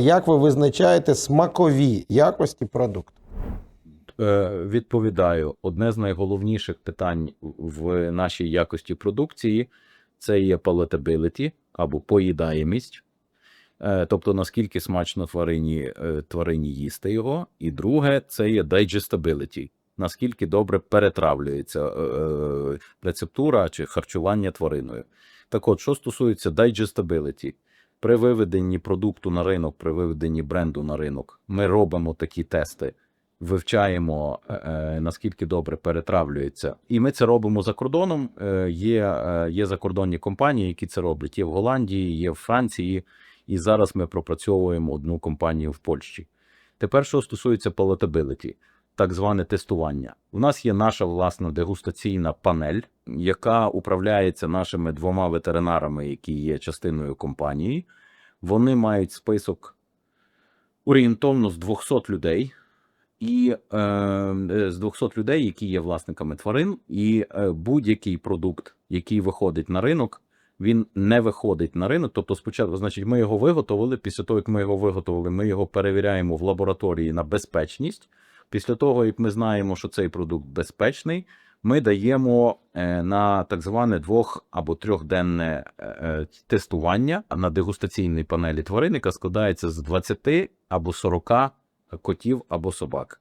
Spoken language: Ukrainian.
Як ви визначаєте смакові якості продукту? Е, Відповідаю, одне з найголовніших питань в нашій якості продукції це є palatability або поїдаємість, Е, тобто наскільки смачно тварині, е, тварині їсти його. І друге, це є digestibility, наскільки добре перетравлюється рецептура чи харчування твариною. Так от, що стосується digestibility, при виведенні продукту на ринок, при виведенні бренду на ринок, ми робимо такі тести вивчаємо е, е, наскільки добре перетравлюється. І ми це робимо за кордоном. Е, Є, е, є закордонні компанії, які це роблять. Є в Голландії, є в Франції, і зараз ми пропрацьовуємо одну компанію в Польщі. Тепер, що стосується palatability, так зване тестування. У нас є наша власна дегустаційна панель, яка управляється нашими двома ветеринарами, які є частиною компанії. Вони мають список орієнтовно з 200 людей, і е, з 200 людей, які є власниками тварин, і е, будь-який продукт, який виходить на ринок, він не виходить на ринок. Тобто, спочатку, значить, ми його виготовили. Після того, як ми його виготовили, ми його перевіряємо в лабораторії на безпечність. Після того, як ми знаємо, що цей продукт безпечний, ми даємо е, на так зване двох або трьохденне е, е, тестування на дегустаційній панелі тварин, яка складається з 20 або 40 котів або собак.